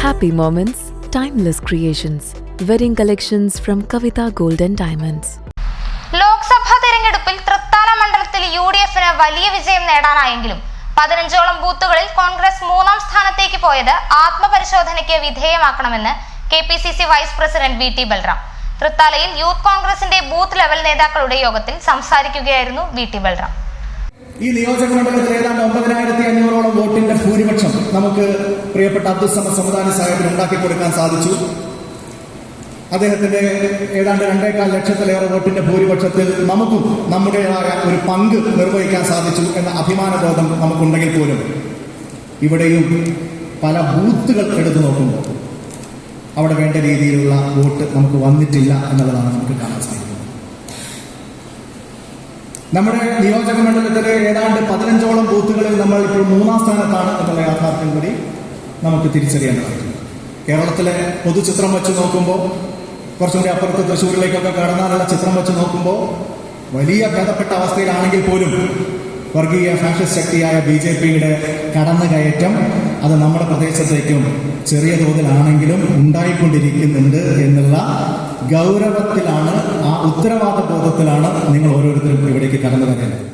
Happy moments, timeless creations. Wedding collections from Kavita Gold and Diamonds. Lok Sabha തെരഞ്ഞെടുപ്പിൽ തൃത്താല മണ്ഡലത്തിൽ U D എഫിന് വലിയ വിജയം നേടാനായെങ്കിലും പതിനഞ്ചോളം ബൂത്തുകളിൽ കോൺഗ്രസ് മൂന്നാം സ്ഥാനത്തേക്ക് പോയത് ആത്മപരിശോധനയ്ക്ക് വിധേയമാക്കണമെന്ന് K P C C vice president V T Balram തൃത്താലയിൽ youth കോൺഗ്രസിന്റെ ബൂത്ത് ലെവൽ നേതാക്കളുടെ യോഗത്തിൽ സംസാരിക്കുകയായിരുന്നു വി ടി ബൽറാം ഈ നിയോജക മണ്ഡലത്തിൽ ഏതാണ്ട് ഭൂരിപക്ഷം നമുക്ക് പ്രിയപ്പെട്ട അബ്ദുസമ സമുദായ സാഹിബിന് ഉണ്ടാക്കി കൊടുക്കാൻ സാധിച്ചു. അദ്ദേഹത്തിന്റെ ഏതാണ്ട് രണ്ടേക്കാൽ ലക്ഷത്തിലേറെ വോട്ടിന്റെ ഭൂരിപക്ഷത്തിൽ നമുക്കും നമ്മുടേതായ ഒരു പങ്ക് നിർവഹിക്കാൻ സാധിച്ചു എന്ന അഭിമാനബോധം നമുക്കുണ്ടെങ്കിൽ പോലും. ഇവിടെയും പല ബൂത്തുകൾ എടുത്തു നോക്കുമ്പോൾ അവിടെ വേണ്ട രീതിയിലുള്ള വോട്ട് നമുക്ക് വന്നിട്ടില്ല എന്നുള്ളതാണ് നമുക്ക് കാണാൻ സാധിക്കുന്നത്. നമ്മുടെ നിയോജക മണ്ഡലത്തിലെ ഏതാണ്ട് പതിനഞ്ചോളം ബൂത്തുകളിൽ നമ്മൾ ഇപ്പോൾ മൂന്നാം സ്ഥാനത്താണ് എന്നുള്ള യാഥാർത്ഥ്യം കൂടി നമുക്ക് തിരിച്ചറിയേണ്ടതുണ്ട്. കേരളത്തിലെ പൊതുചിത്രം വെച്ച് നോക്കുമ്പോൾ കുറച്ചും കൂടി അപ്പുറത്ത് തൃശ്ശൂരിലേക്കൊക്കെ കടന്നാലുള്ള ചിത്രം വെച്ച് നോക്കുമ്പോൾ വലിയ ഭേദപ്പെട്ട അവസ്ഥയിലാണെങ്കിൽ പോലും വർഗീയ ഫാഷിസ്റ്റ് ശക്തിയായ ബി ജെ പിയുടെ കടന്നുകയറ്റം അത് നമ്മുടെ പ്രദേശത്തേക്കും ചെറിയ തോതിലാണെങ്കിലും ഉണ്ടായിക്കൊണ്ടിരിക്കുന്നുണ്ട് എന്നുള്ള ഗൗരവത്തിലാണ് ആ ഉത്തരവാദ ബോധത്തിലാണ് നിങ്ങൾ ഓരോരുത്തരും ഇവിടേക്ക് കടന്നു വരേണ്ടത്